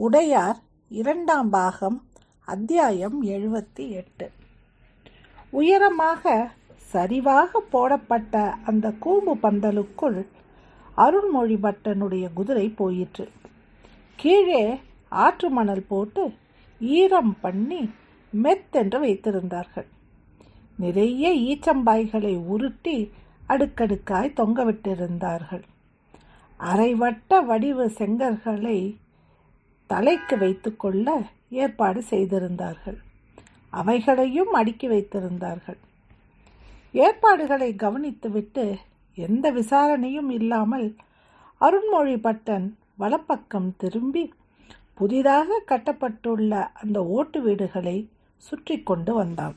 உடையார் இரண்டாம் பாகம் அத்தியாயம் எழுபத்தி எட்டு. உயரமாக சரிவாக போடப்பட்ட அந்த கூம்பு பந்தலுக்குள் அருள்மொழி பட்டனுடைய குதிரை போயிற்று. கீழே ஆற்று மணல் போட்டு ஈரம் பண்ணி மெத்தென்று வைத்திருந்தார்கள். நிறைய ஈச்சம்பாய்களை உருட்டி அடுக்கடுக்காய் தொங்கவிட்டிருந்தார்கள். அரைவட்ட வடிவ செங்கற்களை தலைக்கு வைத்துக்கொள்ள ஏற்பாடு செய்திருந்தார்கள். அவைகளையும் அடுக்கி வைத்திருந்தார்கள். ஏற்பாடுகளை கவனித்துவிட்டு எந்த விசாரணையும் இல்லாமல் அருண்மொழி பட்டன் வலப்பக்கம் திரும்பி புதிதாக கட்டப்பட்டுள்ள அந்த ஓட்டு வீடுகளை சுற்றி கொண்டு வந்தான்.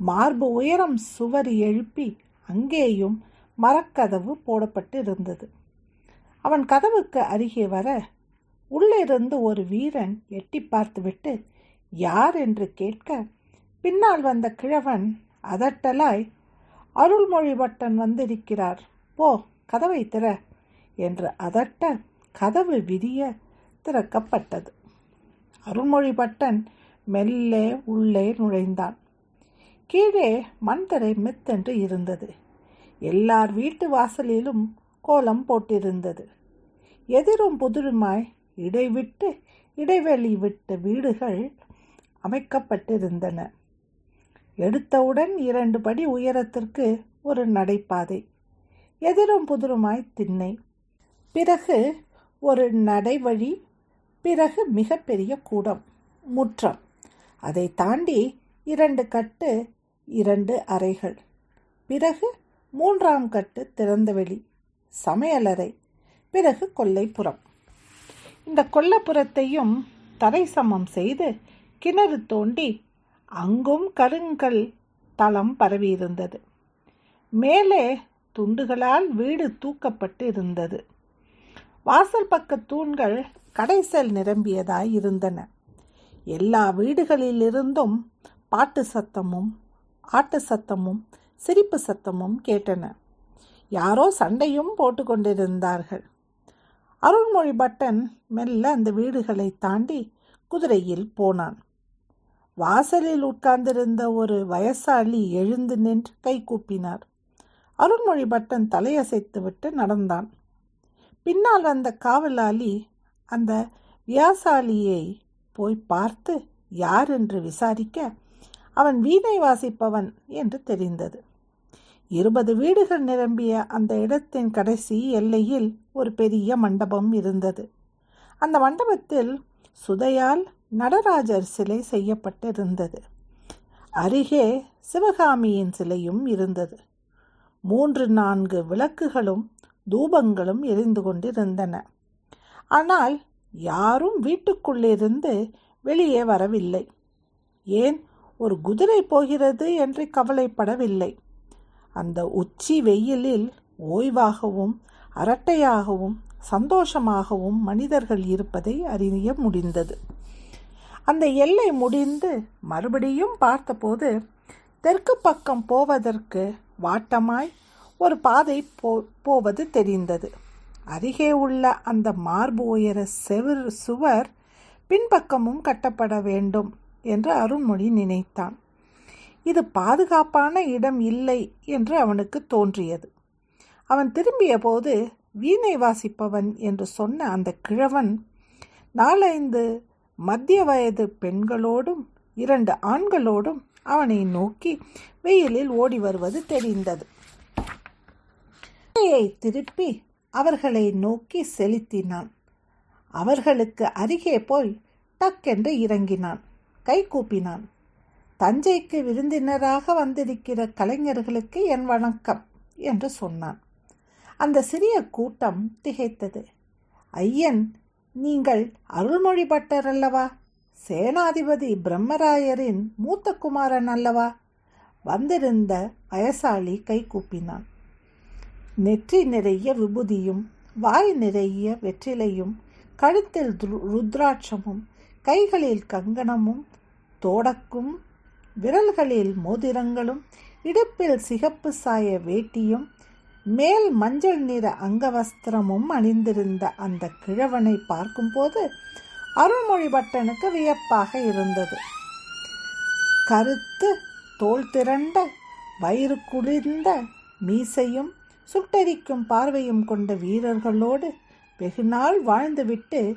மார்பு உயரம் சுவர் எழுப்பி அங்கேயும் மரக்கதவு போடப்பட்டு இருந்தது அவன் கதவுக்கு அருகே வர உள்ளிருந்து ஒரு வீரன் எட்டி பார்த்துவிட்டு யார்? என்று கேட்க பின்னால் வந்த கிழவன் அதட்டலாய் அருள்மொழிவட்டன் வந்திருக்கிறார். போ கதவை திற என்று அதட்ட கதவு விரிய திறக்கப்பட்டது. அருள்மொழிபட்டன் மெல்லே உள்ளே நுழைந்தான். கீழே மண்தரை மெத்தென்று இருந்தது. எல்லார் வீட்டு வாசலிலும் கோலம் போட்டிருந்தது. எதிரும் புதிருமாய் இடைவிட்டு இடைவெளி விட்ட வீடுகள் அமைக்கப்பட்டிருந்தன. எடுத்தவுடன் இரண்டு படி உயரத்திற்கு ஒரு நடைபாதை எதிரும் புதிருமாய் திண்ணை. பிறகு ஒரு நடைவழி பிறகு மிகப்பெரிய கூடம் முற்றம். அதை தாண்டி இரண்டு கட்டு இரண்டு அறைகள். பிறகு மூன்றாம் கட்டு திறந்தவெளி சமையலறை. பிறகு கொல்லைப்புறம். இந்த கொல்லப்புறத்தையும் தரை சமம் செய்து கிணறு தோண்டி அங்கும் கருங்கல் தளம் பரவியிருந்தது. மேலே துண்டுகளால் வீடு தூக்கப்பட்டு இருந்தது வாசல் பக்க தூண்கள் கடைசல் நிரம்பியதாய் இருந்தன. எல்லா வீடுகளிலிருந்தும் பாட்டு சத்தமும் ஆட்டு சத்தமும் சிரிப்பு சத்தமும் கேட்டன. யாரோ சண்டையும் போட்டுக்கொண்டிருந்தார்கள் கொண்டிருந்தார்கள். பட்டன் மெல்ல அந்த வீடுகளை தாண்டி குதிரையில் போனான். வாசலில் உட்கார்ந்திருந்த ஒரு வயசாளி எழுந்து நின்று கை கூப்பினார். அருள்மொழி பட்டன் தலையசைத்துவிட்டு நடந்தான். பின்னால் வந்த காவலாளி அந்த வியாசாலியை போய் பார்த்து யார் என்று விசாரிக்க அவன் வீணை வாசிப்பவன் என்று தெரிந்தது. இருபது வீடுகள் நிரம்பிய அந்த இடத்தின் கடைசி எல்லையில் ஒரு பெரிய மண்டபம் இருந்தது. அந்த மண்டபத்தில் சுதையால் நடராஜர் சிலை செய்யப்பட்டிருந்தது. அருகே சிவகாமியின் சிலையும் இருந்தது. மூன்று நான்கு விளக்குகளும் தூபங்களும் எரிந்து கொண்டிருந்தன. ஆனால் யாரும் வீட்டுக்குள்ளிருந்து வெளியே வரவில்லை. ஏன்? ஒரு குதிரை போகிறது என்று கவலைப்படவில்லை. அந்த உச்சி வெயிலில் ஓய்வாகவும் அரட்டையாகவும் சந்தோஷமாகவும் மனிதர்கள் இருப்பதை அறிய முடிந்தது. அந்த எல்லை முடிந்து மறுபடியும் பார்த்தபோது தெற்கு பக்கம் போவதற்கு வாட்டமாய் ஒரு பாதை போ போவது தெரிந்தது. அருகே உள்ள அந்த மார்பு உயர செவிர் சுவர் பின்பக்கமும் கட்டப்பட வேண்டும் என்று அருண்மொழி நினைத்தான். இது பாதுகாப்பான இடம் இல்லை என்று அவனுக்கு தோன்றியது. அவன் திரும்பிய போது வீணை வாசிப்பவன் என்று சொன்ன அந்த கிழவன் நாலைந்து மத்திய வயது பெண்களோடும் இரண்டு ஆண்களோடும் அவனை நோக்கி வெயிலில் ஓடி வருவது தெரிந்தது. திருப்பி அவர்களை நோக்கி செலுத்தினான். அவர்களுக்கு அருகே போய் டக்கென்று இறங்கினான். கை கூப்பினான். தஞ்சைக்கு விருந்தினராக வந்திருக்கிற கலைஞர்களுக்கு என் வணக்கம் என்று சொன்னான். அந்த சிறிய கூட்டம் திகைத்தது. ஐயன் நீங்கள் அருள்மொழி பட்டர் அல்லவா? சேனாதிபதி பிரம்மராயரின் மூத்த குமாரன் அல்லவா? வந்திருந்த வயசாளி கை கூப்பினான். நெற்றி நிறைய விபூதியும் வாய் நிறைய வெற்றிலையும் கழுத்தில் ருத்ராட்சமும் கைகளில் கங்கணமும் தோடக்கும் விரல்களில் மோதிரங்களும் இடுப்பில் சிகப்பு சாய வேட்டியும் மேல் மஞ்சள் நிற அங்கவஸ்திரமும் அணிந்திருந்த அந்த கிழவனை பார்க்கும்போது அருள்மொழிபட்டனுக்கு வியப்பாக இருந்தது. கருத்து தோல் திரண்ட வயிறு குளிர்ந்த மீசையும் சுட்டரிக்கும் பார்வையும் கொண்ட வீரர்களோடு வெகுநாள் வாழ்ந்துவிட்டு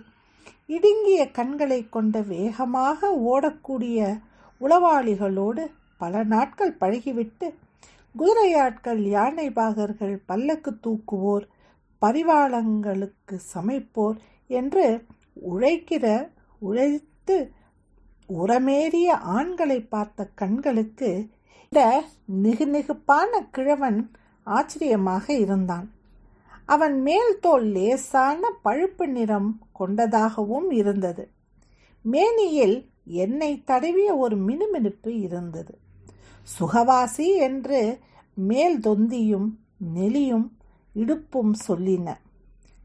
இடுங்கிய கண்களை கொண்ட வேகமாக ஓடக்கூடிய உளவாளிகளோடு பல நாட்கள் பழகிவிட்டு குதிரையாட்கள் யானை பாகர்கள் பல்லக்கு தூக்குவோர் பரிவாளங்களுக்கு சமைப்போர் என்று உழைக்கிற உழைத்து உரமேறிய ஆண்களை பார்த்த கண்களுக்கு இந்த நிகுநிகுப்பான கிழவன் ஆச்சரியமாக இருந்தான். அவன் மேல் தோல் லேசான பழுப்பு நிறம் கொண்டதாகவும் இருந்தது. மேனியில் எண்ணெய் தடவிய ஒரு மினுமினுப்பு இருந்தது. சுகவாசி என்று மேல் தொந்தியும் நெலியும் இடுப்பும் சொல்லின.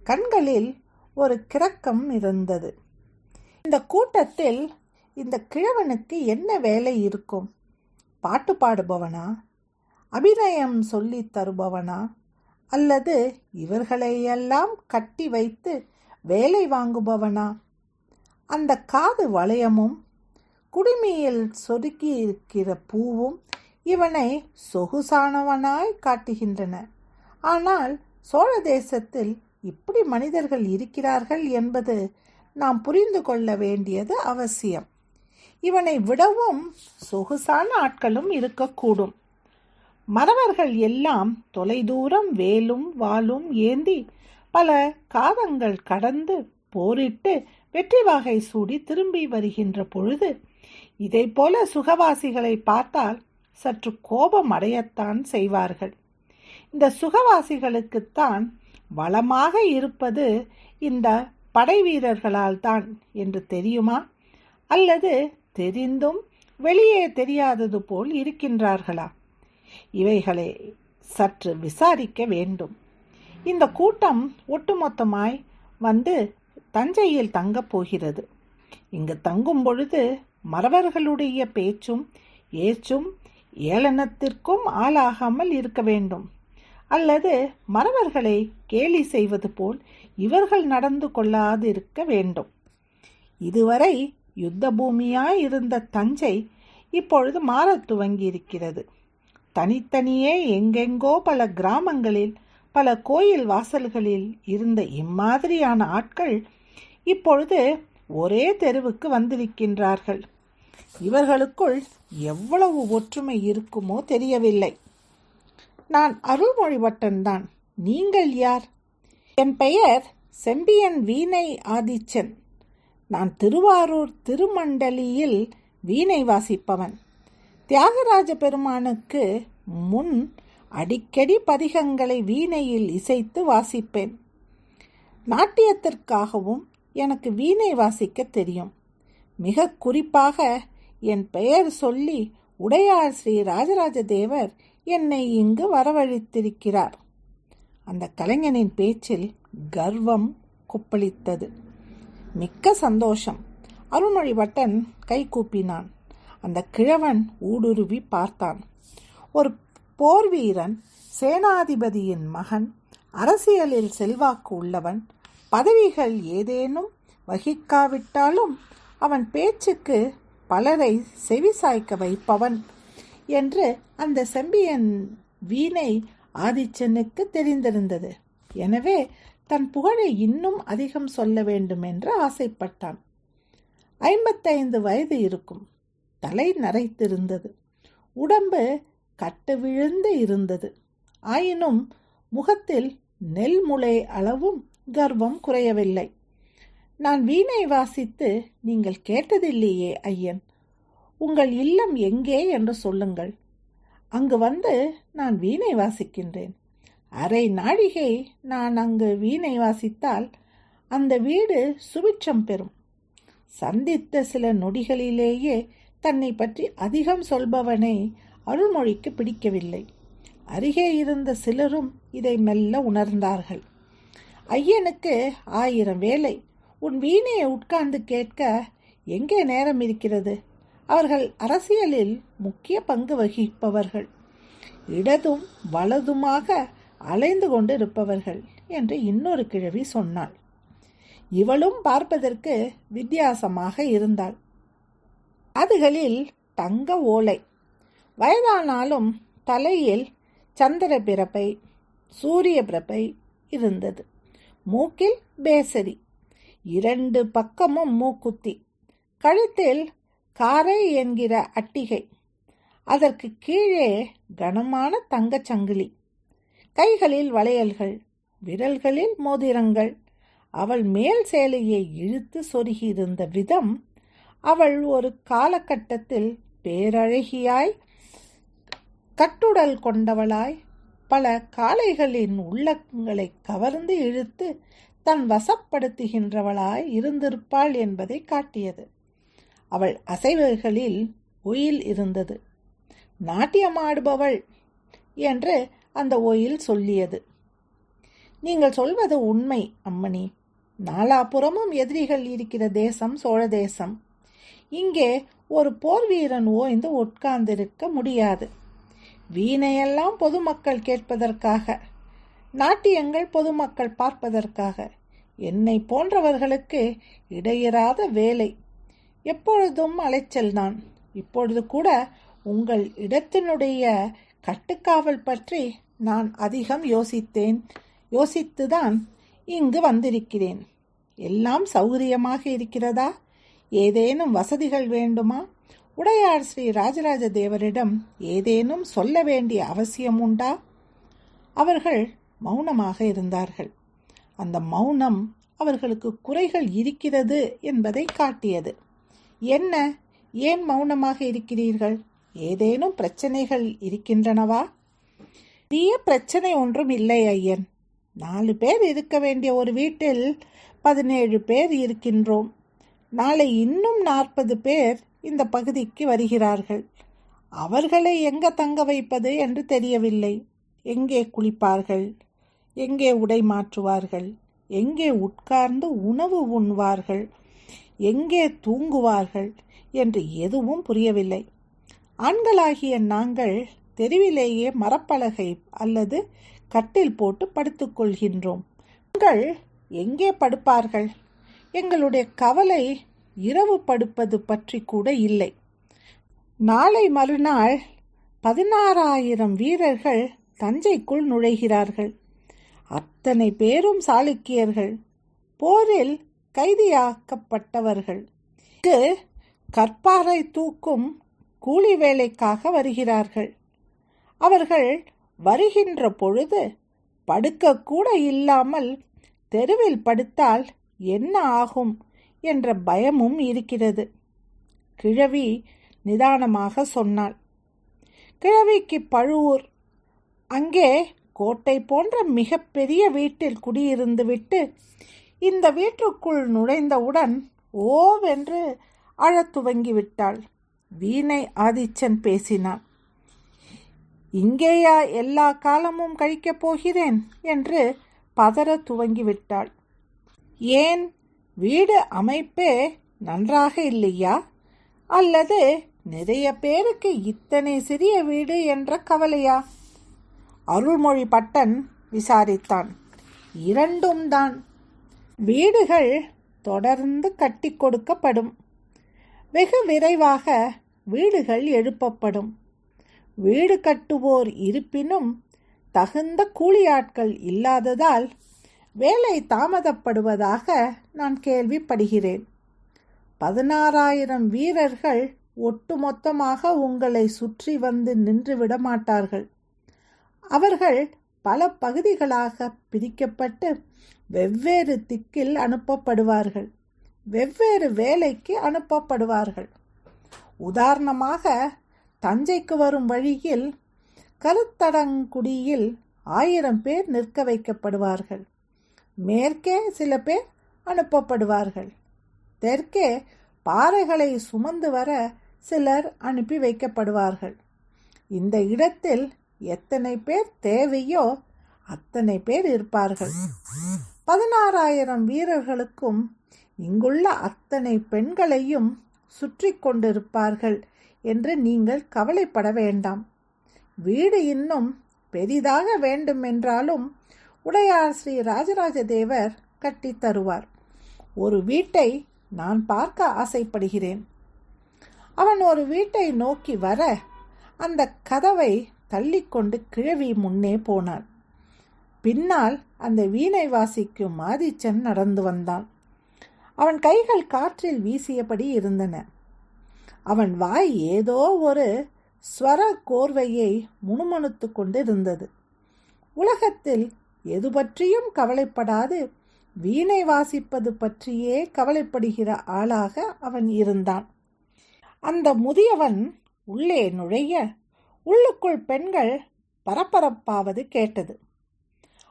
கண்களில் ஒரு கிரக்கம் இருந்தது இந்த கூட்டத்தில் இந்த கிழவனுக்கு என்ன வேலை இருக்கும்? பாட்டு பாடுபவனா? அபிநயம் சொல்லி தருபவனா? அல்லது இவர்களையெல்லாம் கட்டி வைத்து வேலை வாங்குபவனா? அந்த காது வளையமும் குடுமியில் சொருக்கி இருக்கிற பூவும் இவனை சொகுசானவனாய் காட்டுகின்றன. ஆனால் சோழ தேசத்தில் இப்படி மனிதர்கள் இருக்கிறார்கள் என்பது நாம் புரிந்து கொள்ள வேண்டியது அவசியம். இவனை விடவும் சொகுசான ஆட்களும் இருக்கக்கூடும். மறவர்கள் எல்லாம் தொலைதூரம் வேலும் வாளும் ஏந்தி பல காதங்கள் கடந்து போரிட்டு வெற்றி வாகை சூடி திரும்பி வருகின்ற பொழுது இதை போல சுகவாசிகளை பார்த்தால் சற்று கோபம் அடையத்தான் செய்வார்கள். இந்த சுகவாசிகளுக்குத்தான் வளமாக இருப்பது இந்த படை வீரர்களால் தான் என்று தெரியுமா? அல்லது தெரிந்தும் வெளியே தெரியாதது போல் இருக்கின்றார்களா? இவைகளை சற்று விசாரிக்க வேண்டும். இந்த கூட்டம் ஒட்டுமொத்தமாய் வந்து தஞ்சையில் தங்கப் போகிறது. இங்கு தங்கும் பொழுது மறவர்களுடைய பேச்சும் ஏச்சும் ஏளனத்திற்கும் ஆளாகாமல் இருக்க வேண்டும். அல்லது மறவர்களை கேலி செய்வது போல் இவர்கள் நடந்து கொள்ளாதிருக்க வேண்டும். இதுவரை யுத்த பூமியாய் இருந்த தஞ்சை இப்பொழுது மாறத் துவங்கியிருக்கிறது. தனித்தனியே எங்கெங்கோ பல கிராமங்களில் பல கோயில் வாசல்களில் இருந்த இம்மாதிரியான ஆட்கள் இப்பொழுது ஒரே தெருவுக்கு வந்திருக்கின்றார்கள். இவர்களுக்குள் எவ்வளவு ஒற்றுமை இருக்குமோ தெரியவில்லை. நான் அருள்மொழிவட்டன்தான் நீங்கள் யார்? என் பெயர் செம்பியன் வீணை ஆதிச்சன். நான் திருவாரூர் திருமண்டலியில் வீணை வாசிப்பவன். தியாகராஜ பெருமானுக்கு முன் அடிக்கடி பதிகங்களை வீணையில் இசைத்து வாசிப்பேன். நாட்டியத்திற்காகவும் எனக்கு வீணை வாசிக்க தெரியும். மிக குறிப்பாக என் பெயர் சொல்லி உடையார் ஸ்ரீ ராஜராஜ தேவர் என்னை இங்கு வரவழைத்திருக்கிறார். அந்த கலைஞனின் பேச்சில் கர்வம் கொப்பளித்தது. மிக்க சந்தோஷம். அருள்மொழிவட்டன் கை கூப்பினான். அந்த கிழவன் ஊடுருவி பார்த்தான். ஒரு போர் வீரன் சேனாதிபதியின் மகன் அரசியலில் செல்வாக்கு உள்ளவன் பதவிகள் ஏதேனும் வகிக்காவிட்டாலும் அவன் பேச்சுக்கு பலரை செவிசாய்க்க வைப்பவன் என்று அந்த செம்பியன் வீணை ஆதிச்சனுக்கு தெரிந்திருந்தது. எனவே தன் புகழை இன்னும் அதிகம் சொல்ல வேண்டும் என்று ஆசைப்பட்டான். ஐம்பத்தைந்து வயது இருக்கும். தலை நரைத்திருந்தது. உடம்பு கட்டு விழுந்து இருந்தது. ஆயினும் முகத்தில் நெல் முளை அளவும் கர்வம் குறையவில்லை. நான் வீணை வாசித்து நீங்கள் கேட்டதில்லையே ஐயன். உங்கள் இல்லம் எங்கே என்று சொல்லுங்கள். அங்கு வந்து நான் வீணை வாசிக்கின்றேன். அரை நாழிகை நான் அங்கு வீணை வாசித்தால் அந்த வீடு சுபிட்சம் பெறும். சந்தித்த சில நொடிகளிலேயே தன்னை பற்றி அதிகம் சொல்பவனை அருள்மொழிக்கு பிடிக்கவில்லை. அருகே இருந்த சிலரும் இதை மெல்ல உணர்ந்தார்கள். ஐயனுக்கு ஆயிரம் வேலை உன் வீணையை உட்கார்ந்து கேட்க எங்கே நேரம் இருக்கிறது? அவர்கள் அரசியலில் முக்கிய பங்கு வகிப்பவர்கள். இடதும் வலதுமாக அலைந்து கொண்டு இருப்பவர்கள் என்று இன்னொரு கிழவி சொன்னாள். இவளும் பார்ப்பதற்கு வித்தியாசமாக இருந்தாள். அதுகளில் தங்க ஓலை. வயதானாலும் தலையில் சந்திர பிறப்பை சூரிய பிறப்பை இருந்தது. மூக்கில் பேசரி. இரண்டு பக்கமும் மூக்குத்தி. கழுத்தில் காரை என்கிற அட்டிகை. அதற்கு கீழே கனமான தங்கச் சங்கிலி. கைகளில் வளையல்கள் விரல்களில் மோதிரங்கள். அவள் மேல் சேலையை இழுத்து சொருகியிருந்த விதம் அவள் ஒரு காலகட்டத்தில் பேரழகியாய் கட்டுடல் கொண்டவளாய் பல காளைகளின் உள்ளங்களை கவர்ந்து இழுத்து தன் வசப்படுத்துகின்றவளாய் இருந்திருப்பாள் என்பதை காட்டியது. அவள் அசைவுகளில் ஒயில் இருந்தது. நாட்டியமாடுபவள் என்று அந்த ஒயில் சொல்லியது. நீங்கள் சொல்வது உண்மை அம்மணி. நாலாபுறமும் எதிரிகள் இருக்கிற தேசம் சோழ தேசம். இங்கே ஒரு போர் வீரன் ஓய்ந்து உட்கார்ந்திருக்க முடியாது. வீணையெல்லாம் பொதுமக்கள் கேட்பதற்காக. நாட்டியங்கள் பொதுமக்கள் பார்ப்பதற்காக. என்னை போன்றவர்களுக்கு இடையிறாத வேலை. எப்பொழுதும் அலைச்சல்தான் இப்பொழுது கூட உங்கள் இடத்தினுடைய கட்டுக்காவல் பற்றி நான் அதிகம் யோசித்தேன். யோசித்துதான் இங்கு வந்திருக்கிறேன். எல்லாம் சௌகரியமாக இருக்கிறதா? ஏதேனும் வசதிகள் வேண்டுமா? உடையார் ஸ்ரீ ராஜராஜ தேவரிடம் ஏதேனும் சொல்ல வேண்டிய அவசியம் உண்டா? அவர்கள் மௌனமாக இருந்தார்கள். அந்த மௌனம் அவர்களுக்கு குறைகள் இருக்கிறது என்பதை காட்டியது. என்ன? ஏன் மௌனமாக இருக்கிறீர்கள்? ஏதேனும் பிரச்சனைகள் இருக்கின்றனவா? பெரிய பிரச்சனை ஒன்றும் இல்லை ஐயன். நாலு பேர் இருக்க வேண்டிய ஒரு வீட்டில் பதினேழு பேர் இருக்கின்றோம். நாளை இன்னும் நாற்பது பேர் இந்த பகுதிக்கு வருகிறார்கள். அவர்களை எங்க தங்க வைப்பது என்று தெரியவில்லை. எங்கே குளிப்பார்கள்? எங்கே உடை மாற்றுவார்கள்? எங்கே உட்கார்ந்து உணவு உண்வார்கள்? எங்கே தூங்குவார்கள் என்று எதுவும் புரியவில்லை. ஆண்களாகிய நாங்கள் தெருவிலேயே மரப்பலகை அல்லது கட்டில் போட்டு படுத்துக்கொள்கின்றோம் பெண்கள் எங்கே படுப்பார்கள்? எங்களுடைய கவலை இரவு படுப்பது பற்றி கூட இல்லை. நாளை மறுநாள் பதினாறாயிரம் வீரர்கள் தஞ்சைக்குள் நுழைகிறார்கள். அத்தனை பேரும் சாளுக்கியர்கள். போரில் கைதியாக்கப்பட்டவர்கள். கற்பாறை தூக்கும் கூலி வேலைக்காக வருகிறார்கள். அவர்கள் வருகின்ற பொழுது படுக்கக்கூட இல்லாமல் தெருவில் படுத்தால் என்ன ஆகும் என்ற பயமும் இருக்கிறது. கிழவி நிதானமாக சொன்னாள். கிழவிக்கு பழுவூர் அங்கே கோட்டை போன்ற மிகப்பெரிய வீட்டில் குடியிருந்துவிட்டு இந்த வீட்டுக்குள் நுழைந்தவுடன் ஓவென்று அழத் துவங்கிவிட்டாள். வீணை ஆதிச்சன் பேசினான். இங்கேயா எல்லா காலமும் கழிக்கப் போகிறேன் என்று பதற துவங்கிவிட்டாள். ஏன்? வீடு அமைப்பே நன்றாக இல்லையா? அல்லது நிறைய பேருக்கு இத்தனை சிறிய வீடு என்ற கவலையா? அருள்மொழி பட்டன் விசாரித்தான். இரண்டும் தான். வீடுகள் தொடர்ந்து கட்டி கொடுக்கப்படும். வெகு விரைவாக வீடுகள் எழுப்பப்படும். வீடு கட்டுவோர் இருப்பினும் தகுந்த கூலியாட்கள் இல்லாததால் வேலை தாமதப்படுவதாக நான் கேள்விப்படுகிறேன். பதினாறாயிரம் வீரர்கள் ஒட்டுமொத்தமாக உங்களை சுற்றி வந்து நின்று விட மாட்டார்கள் அவர்கள் பல பகுதிகளாக பிரிக்கப்பட்டு வெவ்வேறு திக்கில் அனுப்பப்படுவார்கள். வெவ்வேறு வேலைக்கு அனுப்பப்படுவார்கள். உதாரணமாக தஞ்சைக்கு வரும் வழியில் கருத்தடங்குடியில் ஆயிரம் பேர் நிற்க வைக்கப்படுவார்கள். மேற்கே சில பேர் அனுப்பப்படுவார்கள். தெற்கே பாறைகளை சுமந்து வர சிலர் அனுப்பி வைக்கப்படுவார்கள். இந்த இடத்தில் எத்தனை பேர் தேவையோ அத்தனை பேர் இருப்பார்கள். பதினாறாயிரம் வீரர்களுக்கும் இங்குள்ள அத்தனை பெண்களையும் சுற்றி கொண்டிருப்பார்கள் என்று நீங்கள் கவலைப்பட வேண்டாம். வீடு இன்னும் பெரிதாக வேண்டுமென்றாலும் உடையார் ஸ்ரீ ராஜராஜ தேவர் கட்டித்தருவார் ஒரு வீட்டை நான் பார்க்க ஆசைப்படுகிறேன். அவன் ஒரு வீட்டை நோக்கி வர அந்த கதவை தள்ளிக்கொண்டு கிழவி முன்னே போனாள். பின்னால் அந்த வீணை வாசிக்கும் மாதிச்சன் நடந்து வந்தான். அவன் கைகள் காற்றில் வீசியபடி இருந்தன. அவன் வாய் ஏதோ ஒரு ஸ்வர கோர்வையை முணுமுணுத்து கொண்டு இருந்தது உலகத்தில் எது பற்றியும் கவலைப்படாது வீணை வாசிப்பது பற்றியே கவலைப்படுகிற ஆளாக அவன் இருந்தான். அந்த முதியவன் உள்ளே நுழைய உள்ளுக்குள் பெண்கள் பரபரப்பாவது கேட்டது.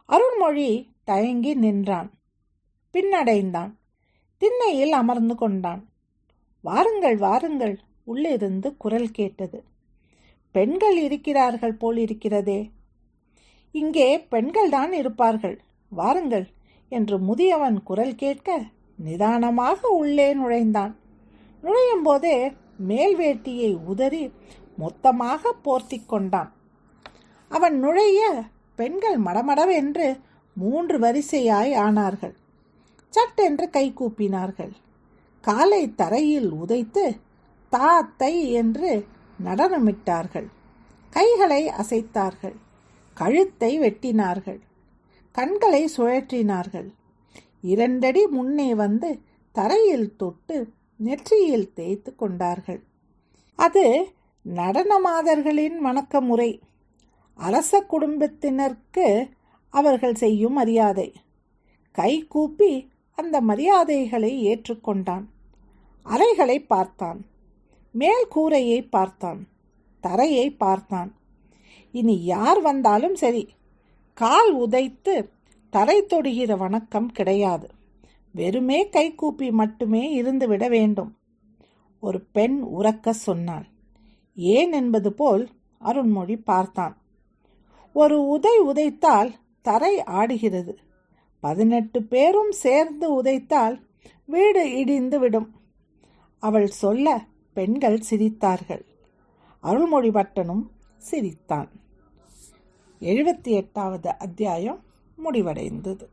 அருண்மொழி தயங்கி நின்றான். பின்னடைந்தான். திண்ணையில் அமர்ந்து கொண்டான். வாருங்கள் வாருங்கள் உள்ளிருந்து குரல் கேட்டது. பெண்கள் இருக்கிறார்கள் போல் இருக்கிறதே. இங்கே பெண்கள்தான் இருப்பார்கள். வாருங்கள் என்று முதியவன் குரல் கேட்க நிதானமாக உள்ளே நுழைந்தான். நுழையும் போதே மேல் வேட்டியை உதறி மொத்தமாக போர்த்தி கொண்டான். அவன் நுழைய பெண்கள் மடமடவென்று மூன்று வரிசையாய் ஆனார்கள். சட்டென்று கை கூப்பினார்கள். காலை தரையில் உதைத்து தாத்தை என்று நடனமிட்டார்கள். கைகளை அசைத்தார்கள். கழுத்தை வெட்டினார்கள். கண்களை சுழற்றினார்கள். இரண்டடி முன்னே வந்து தரையில் தொட்டு நெற்றியில் தேய்த்து கொண்டார்கள். அது நடனமாதர்களின் வணக்க முறை அரச குடும்பத்தினருக்கு அவர்கள் செய்யும் மரியாதை. கை கூப்பி அந்த மரியாதைகளை ஏற்றுக்கொண்டான். அறைகளை பார்த்தான். மேல் கூரையை பார்த்தான். தரையை பார்த்தான். இனி யார் வந்தாலும் சரி கால் உதைத்து தரை தொடுகிற வணக்கம் கிடையாது. வெறுமே கைகூப்பி மட்டுமே இருந்துவிட வேண்டும். ஒரு பெண் உறக்க சொன்னாள். ஏன் என்பது போல் அருண்மொழி பார்த்தான். ஒரு உதை உதைத்தால் தரை ஆடுகிறது. பதினெட்டு பேரும் சேர்ந்து உதைத்தால் வீடு இடிந்து விடும். அவள் சொல்ல பெண்கள் சிரித்தார்கள். அருள்மொழி பட்டனும் சிரித்தான். எழுபத்தி எட்டாவது அத்தியாயம் முடிவடைந்தது.